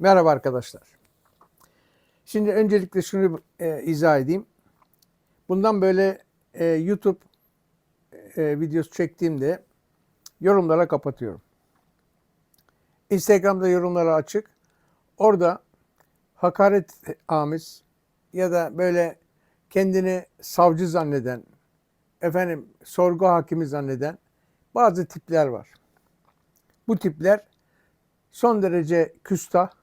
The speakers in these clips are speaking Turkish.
Merhaba arkadaşlar. Şimdi öncelikle şunu e, izah edeyim. Bundan böyle e, YouTube e, videosu çektiğimde yorumlara kapatıyorum. Instagram'da yorumları açık. Orada hakaret amiz ya da böyle kendini savcı zanneden, efendim sorgu hakimi zanneden bazı tipler var. Bu tipler son derece küstah,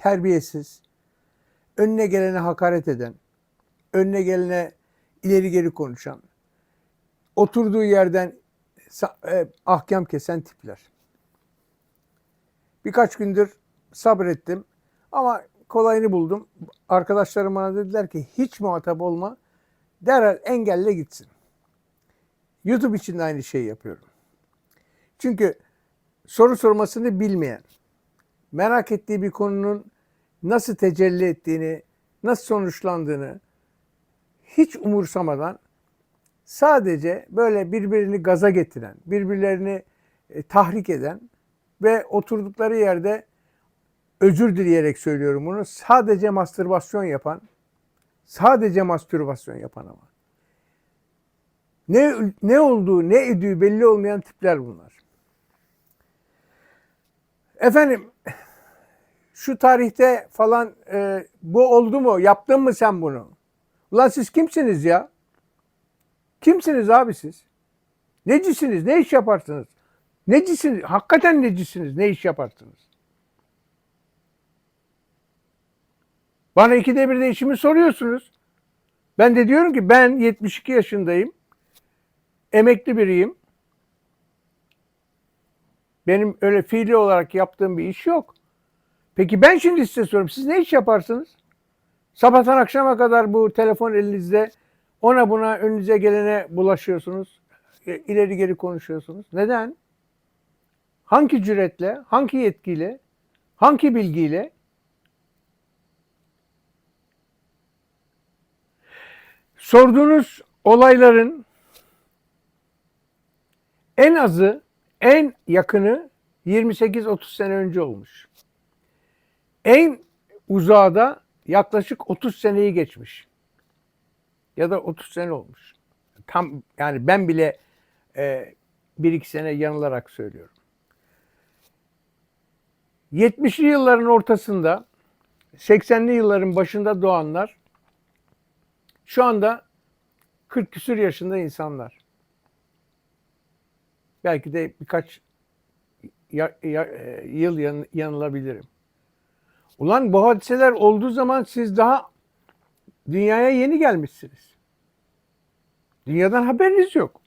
terbiyesiz, önüne gelene hakaret eden, önüne gelene ileri geri konuşan, oturduğu yerden e, ahkam kesen tipler. Birkaç gündür sabrettim ama kolayını buldum. Arkadaşlarım bana dediler ki hiç muhatap olma, derhal engelle gitsin. YouTube için de aynı şeyi yapıyorum. Çünkü soru sormasını bilmeyen, merak ettiği bir konunun nasıl tecelli ettiğini, nasıl sonuçlandığını hiç umursamadan sadece böyle birbirini gaza getiren, birbirlerini e, tahrik eden ve oturdukları yerde özür dileyerek söylüyorum bunu. Sadece mastürbasyon yapan, sadece mastürbasyon yapan ama. Ne ne olduğu, ne idüğü belli olmayan tipler bunlar. Efendim şu tarihte falan e, bu oldu mu? Yaptın mı sen bunu? Ulan siz kimsiniz ya? Kimsiniz abi siz? Necisiniz? Ne iş yaparsınız? Necisiniz? Hakikaten necisiniz? Ne iş yaparsınız? Bana ikide bir de işimi soruyorsunuz. Ben de diyorum ki ben 72 yaşındayım. Emekli biriyim. Benim öyle fiili olarak yaptığım bir iş yok. Peki ben şimdi size soruyorum. Siz ne iş yaparsınız? Sabahtan akşama kadar bu telefon elinizde ona buna önünüze gelene bulaşıyorsunuz. E, ileri geri konuşuyorsunuz. Neden? Hangi cüretle, hangi yetkiyle, hangi bilgiyle? Sorduğunuz olayların en azı, en yakını 28-30 sene önce olmuş. En uzağı da yaklaşık 30 seneyi geçmiş. Ya da 30 sene olmuş. Tam yani ben bile e, bir iki sene yanılarak söylüyorum. 70'li yılların ortasında 80'li yılların başında doğanlar şu anda 40 küsür yaşında insanlar. Belki de birkaç ya- ya- e, yıl yan- yanılabilirim. Ulan bu hadiseler olduğu zaman siz daha dünyaya yeni gelmişsiniz. Dünyadan haberiniz yok.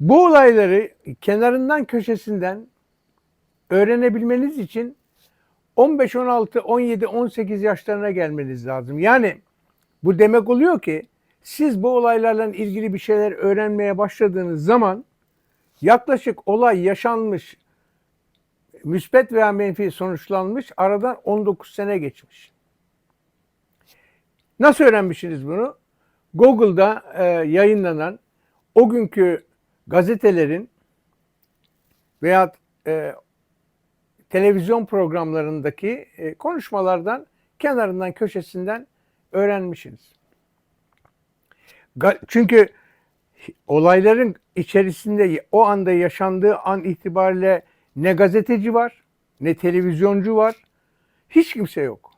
Bu olayları kenarından köşesinden öğrenebilmeniz için 15, 16, 17, 18 yaşlarına gelmeniz lazım. Yani bu demek oluyor ki siz bu olaylarla ilgili bir şeyler öğrenmeye başladığınız zaman yaklaşık olay yaşanmış, müspet veya menfi sonuçlanmış, aradan 19 sene geçmiş. Nasıl öğrenmişsiniz bunu? Google'da e, yayınlanan o günkü gazetelerin veya e, televizyon programlarındaki e, konuşmalardan kenarından köşesinden öğrenmişsiniz. Ga- Çünkü olayların içerisinde o anda yaşandığı an itibariyle ne gazeteci var, ne televizyoncu var, hiç kimse yok.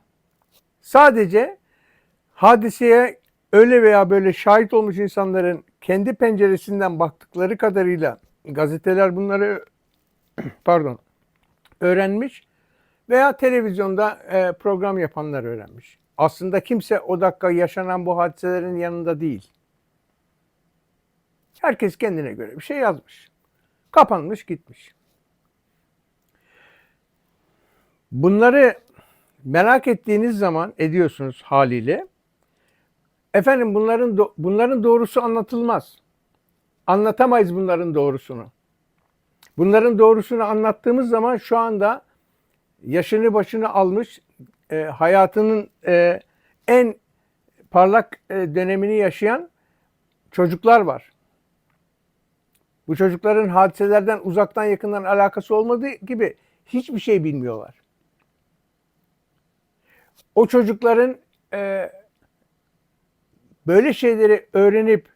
Sadece hadiseye öyle veya böyle şahit olmuş insanların kendi penceresinden baktıkları kadarıyla gazeteler bunları pardon öğrenmiş veya televizyonda e, program yapanlar öğrenmiş. Aslında kimse o dakika yaşanan bu hadiselerin yanında değil. Herkes kendine göre bir şey yazmış. Kapanmış gitmiş. Bunları merak ettiğiniz zaman ediyorsunuz haliyle. Efendim bunların do- bunların doğrusu anlatılmaz. Anlatamayız bunların doğrusunu. Bunların doğrusunu anlattığımız zaman şu anda yaşını başını almış, e, hayatının e, en parlak e, dönemini yaşayan çocuklar var. Bu çocukların hadiselerden uzaktan yakından alakası olmadığı gibi hiçbir şey bilmiyorlar. O çocukların e, böyle şeyleri öğrenip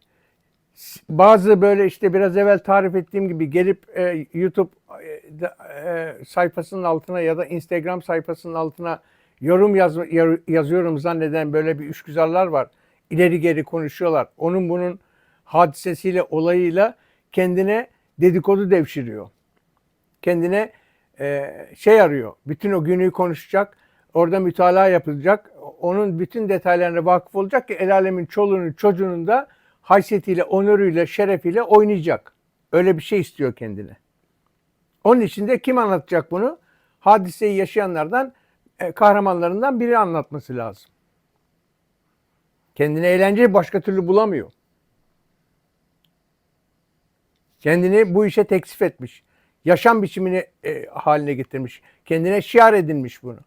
bazı böyle işte biraz evvel tarif ettiğim gibi gelip e, YouTube e, e, sayfasının altına ya da Instagram sayfasının altına yorum yaz, yazıyorum zanneden böyle bir üçgüzarlar var. İleri geri konuşuyorlar. Onun bunun hadisesiyle, olayıyla kendine dedikodu devşiriyor. Kendine e, şey arıyor. Bütün o günü konuşacak. Orada mütalaa yapılacak. Onun bütün detaylarına vakıf olacak ki el alemin çoluğunun çocuğunun da haysiyetiyle, onuruyla, şerefiyle oynayacak. Öyle bir şey istiyor kendine. Onun için de kim anlatacak bunu? Hadiseyi yaşayanlardan, e, kahramanlarından biri anlatması lazım. Kendine eğlenceyi başka türlü bulamıyor. Kendini bu işe teksif etmiş. Yaşam biçimini e, haline getirmiş. Kendine şiar edinmiş bunu.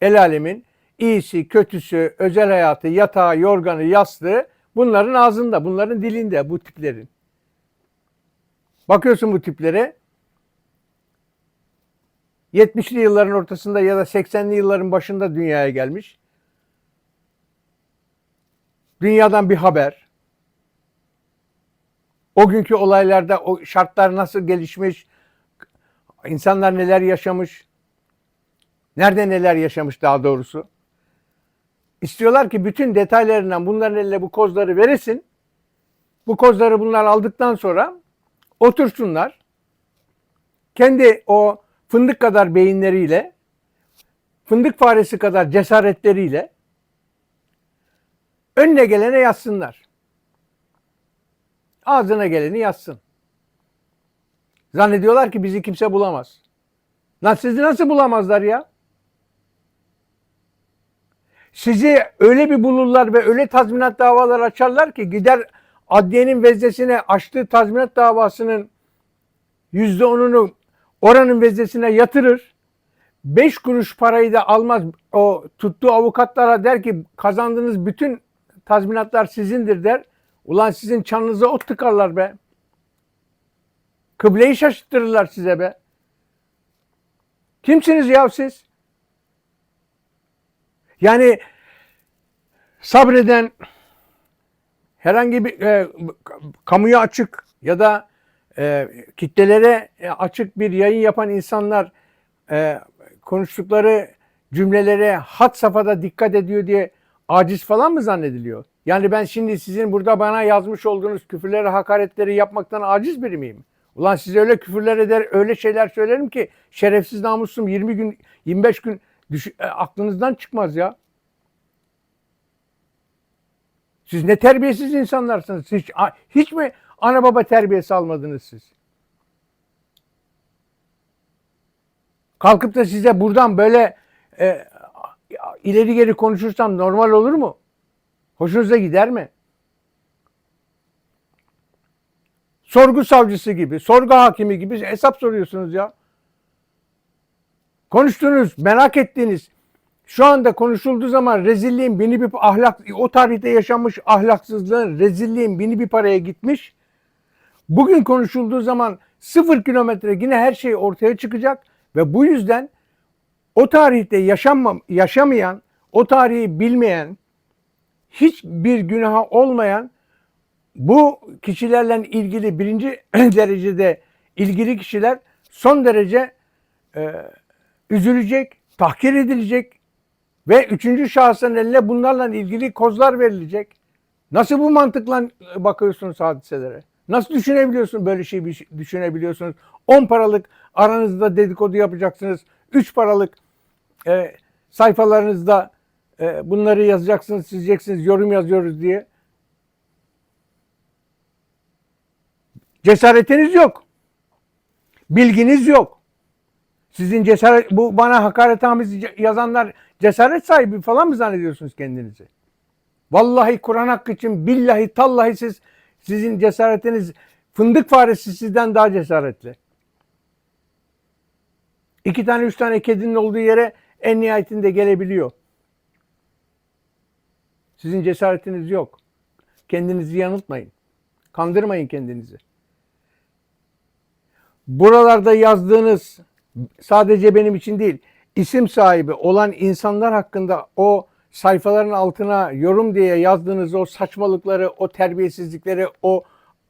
El alemin iyisi, kötüsü, özel hayatı, yatağı, yorganı, yastığı bunların ağzında, bunların dilinde bu tiplerin. Bakıyorsun bu tiplere 70'li yılların ortasında ya da 80'li yılların başında dünyaya gelmiş. Dünyadan bir haber. O günkü olaylarda o şartlar nasıl gelişmiş, insanlar neler yaşamış, nerede neler yaşamış daha doğrusu. İstiyorlar ki bütün detaylarından bunların eline bu kozları veresin. Bu kozları bunlar aldıktan sonra otursunlar. Kendi o fındık kadar beyinleriyle, fındık faresi kadar cesaretleriyle önüne gelene yazsınlar. Ağzına geleni yazsın. Zannediyorlar ki bizi kimse bulamaz. Lan sizi nasıl bulamazlar ya? Sizi öyle bir bulurlar ve öyle tazminat davaları açarlar ki gider adliyenin veznesine açtığı tazminat davasının yüzde onunu oranın veznesine yatırır. Beş kuruş parayı da almaz. O tuttuğu avukatlara der ki kazandığınız bütün tazminatlar sizindir der. Ulan sizin çanınıza ot tıkarlar be. Kıbleyi şaşırtırırlar size be. Kimsiniz ya siz? Yani sabreden herhangi bir e, kamuya açık ya da e, kitlelere e, açık bir yayın yapan insanlar e, konuştukları cümlelere hat safhada dikkat ediyor diye aciz falan mı zannediliyor? Yani ben şimdi sizin burada bana yazmış olduğunuz küfürleri, hakaretleri yapmaktan aciz biri miyim? Ulan size öyle küfürler eder, öyle şeyler söylerim ki şerefsiz namussum 20 gün, 25 gün düş- e, aklınızdan çıkmaz ya. Siz ne terbiyesiz insanlarsınız. Hiç, hiç mi ana baba terbiyesi almadınız siz? Kalkıp da size buradan böyle e, ileri geri konuşursam normal olur mu? Hoşunuza gider mi? Sorgu savcısı gibi, sorgu hakimi gibi hesap soruyorsunuz ya. Konuştunuz, merak ettiğiniz, şu anda konuşulduğu zaman rezilliğin bini bir ahlak, o tarihte yaşanmış ahlaksızlığın, rezilliğin bini bir paraya gitmiş. Bugün konuşulduğu zaman sıfır kilometre yine her şey ortaya çıkacak ve bu yüzden o tarihte yaşanmam, yaşamayan, o tarihi bilmeyen, hiçbir günaha olmayan bu kişilerle ilgili birinci derecede ilgili kişiler son derece e, üzülecek, tahkir edilecek ve üçüncü şahsın eline bunlarla ilgili kozlar verilecek. Nasıl bu mantıkla bakıyorsunuz hadiselere? Nasıl düşünebiliyorsun böyle şey bir şey düşünebiliyorsunuz? 10 paralık aranızda dedikodu yapacaksınız. 3 paralık e, sayfalarınızda e, bunları yazacaksınız, çizeceksiniz, yorum yazıyoruz diye. Cesaretiniz yok. Bilginiz yok. Sizin cesaret bu bana hakaretamiz yazanlar cesaret sahibi falan mı zannediyorsunuz kendinizi? Vallahi Kur'an hakkı için billahi tallahi siz sizin cesaretiniz fındık faresi sizden daha cesaretli. İki tane üç tane kedinin olduğu yere en nihayetinde gelebiliyor. Sizin cesaretiniz yok. Kendinizi yanıltmayın. Kandırmayın kendinizi. buralarda yazdığınız sadece benim için değil, isim sahibi olan insanlar hakkında o sayfaların altına yorum diye yazdığınız o saçmalıkları, o terbiyesizlikleri, o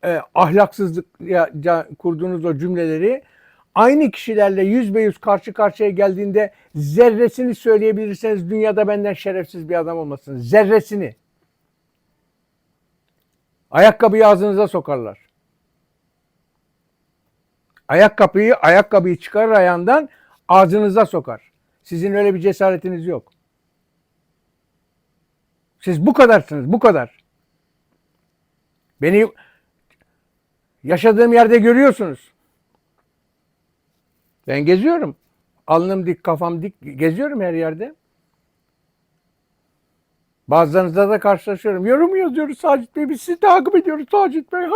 e, ahlaksızlık ya, ca- kurduğunuz o cümleleri aynı kişilerle yüz be yüz karşı karşıya geldiğinde zerresini söyleyebilirseniz dünyada benden şerefsiz bir adam olmasın. Zerresini. Ayakkabıyı ağzınıza sokarlar. Ayakkabıyı, ayakkabıyı çıkarır ayağından ağzınıza sokar. Sizin öyle bir cesaretiniz yok. Siz bu kadarsınız, bu kadar. Beni yaşadığım yerde görüyorsunuz. Ben geziyorum. Alnım dik, kafam dik geziyorum her yerde. Bazılarınızla da karşılaşıyorum. Yorum yazıyoruz Sacit Bey. Biz sizi takip ediyoruz Sacit Bey.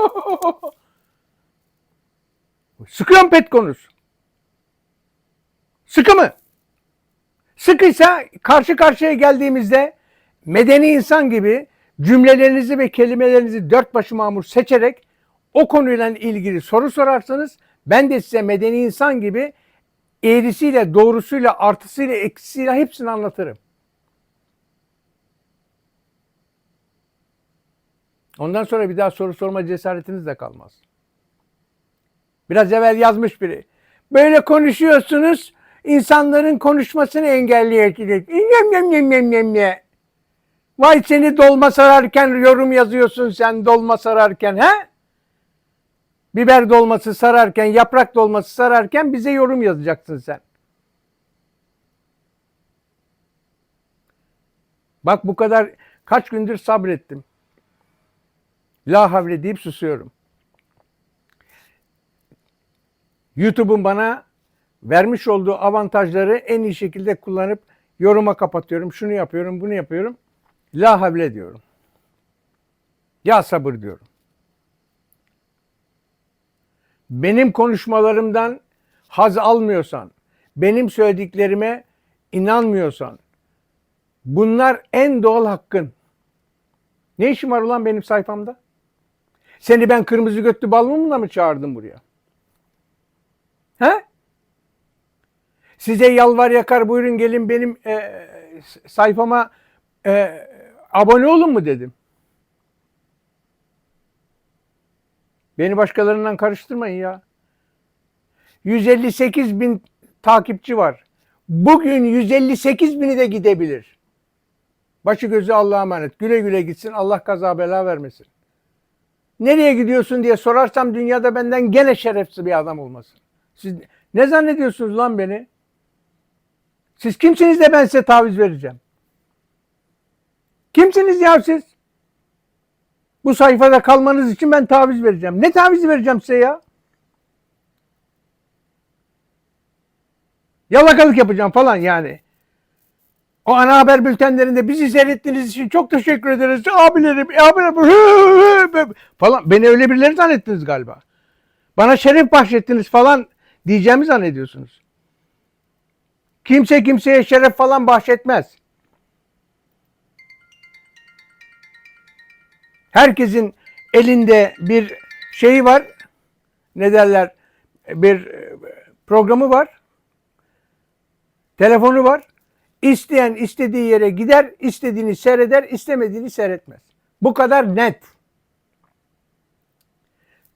Sıkıyorum pet konusu. Sıkı mı? Sıkıysa karşı karşıya geldiğimizde medeni insan gibi cümlelerinizi ve kelimelerinizi dört başı mamur seçerek o konuyla ilgili soru sorarsanız ben de size medeni insan gibi eğrisiyle, doğrusuyla, artısıyla, eksisiyle hepsini anlatırım. Ondan sonra bir daha soru sorma cesaretiniz de kalmaz. Biraz evvel yazmış biri. Böyle konuşuyorsunuz, insanların konuşmasını engelleyebilir. Yem yem yem yem yem ye. Vay seni dolma sararken yorum yazıyorsun sen dolma sararken he? Biber dolması sararken, yaprak dolması sararken bize yorum yazacaksın sen. Bak bu kadar kaç gündür sabrettim. La havle deyip susuyorum. YouTube'un bana vermiş olduğu avantajları en iyi şekilde kullanıp yoruma kapatıyorum. Şunu yapıyorum, bunu yapıyorum. La havle diyorum. Ya sabır diyorum. Benim konuşmalarımdan haz almıyorsan, benim söylediklerime inanmıyorsan, bunlar en doğal hakkın. Ne işim var ulan benim sayfamda? Seni ben kırmızı götlü balmumla mı çağırdım buraya? He? Size yalvar yakar buyurun gelin benim e, sayfama e, abone olun mu dedim. Beni başkalarından karıştırmayın ya. 158 bin takipçi var. Bugün 158 bini de gidebilir. Başı gözü Allah'a emanet. Güle güle gitsin. Allah kaza bela vermesin. Nereye gidiyorsun diye sorarsam dünyada benden gene şerefsiz bir adam olmasın. Siz ne zannediyorsunuz lan beni? Siz kimsiniz de ben size taviz vereceğim? Kimsiniz ya siz? Bu sayfada kalmanız için ben taviz vereceğim. Ne taviz vereceğim size ya? Yalakalık yapacağım falan yani. O ana haber bültenlerinde bizi seyrettiğiniz için çok teşekkür ederiz. Abilerim, abilerim falan. Beni öyle birileri zannettiniz galiba. Bana şeref bahşettiniz falan diyeceğimi zannediyorsunuz. Kimse kimseye şeref falan bahşetmez. Herkesin elinde bir şeyi var. Ne derler? Bir e, programı var. Telefonu var. İsteyen istediği yere gider, istediğini seyreder, istemediğini seyretmez. Bu kadar net.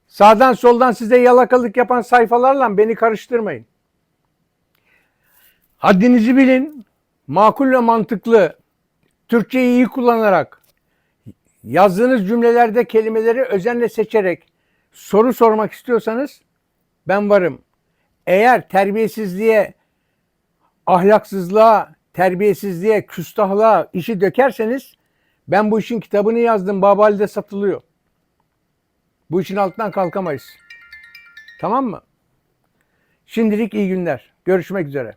Sağdan soldan size yalakalık yapan sayfalarla beni karıştırmayın. Haddinizi bilin. Makul ve mantıklı Türkçeyi iyi kullanarak yazdığınız cümlelerde kelimeleri özenle seçerek soru sormak istiyorsanız ben varım. Eğer terbiyesizliğe, ahlaksızlığa, terbiyesizliğe, küstahlığa işi dökerseniz ben bu işin kitabını yazdım. Babali'de satılıyor. Bu işin altından kalkamayız. Tamam mı? Şimdilik iyi günler. Görüşmek üzere.